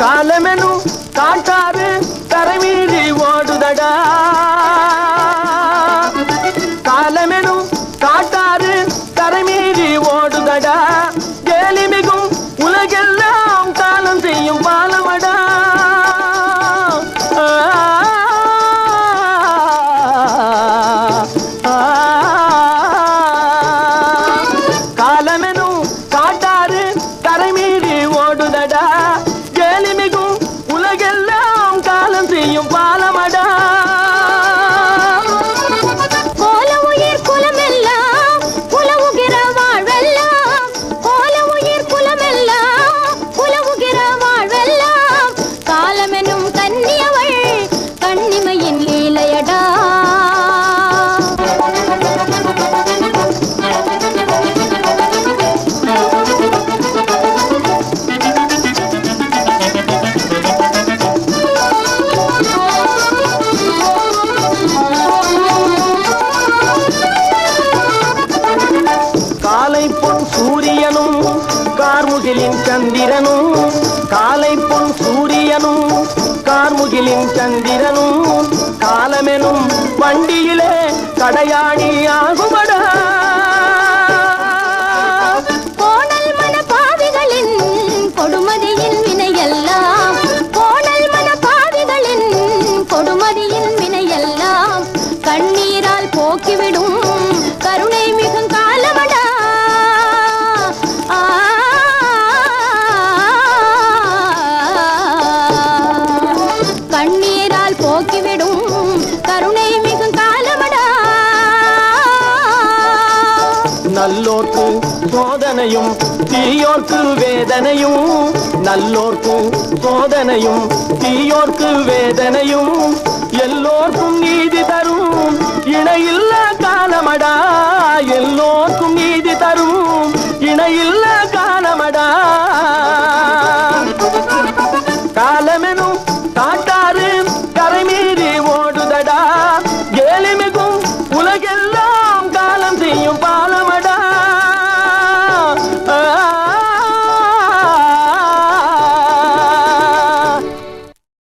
காலமெனும் காட்டாறு கரை மீறி ஓடுதடா. காலமெனும் காட்டாறு கரை மீறி ஓடுதடா. கேலி மிகும் உலகெல்லாம் காலம் செய்யும் பாலமடா. காலமெனும் காட்டாறு கரை மீறி ஓடுதடா. பொன்முகிலின் சந்திரனும் காலை பொன் சூரியனும் கார்முகிலின் சந்திரனும் காலமெனும் வண்டியிலே கடையாணி ஆகும் நல்லோர்க்கு சோதனையும் தீயோர்க்கு வேதனையும். நல்லோர்க்கு சோதனையும் தீயோர்க்கு வேதனையும். எல்லோர்க்கும் நீதி தரும் இணையில்ல காலமடா எல்லோர்க்கும் நீதி தரும் இணையில்ல காலமடா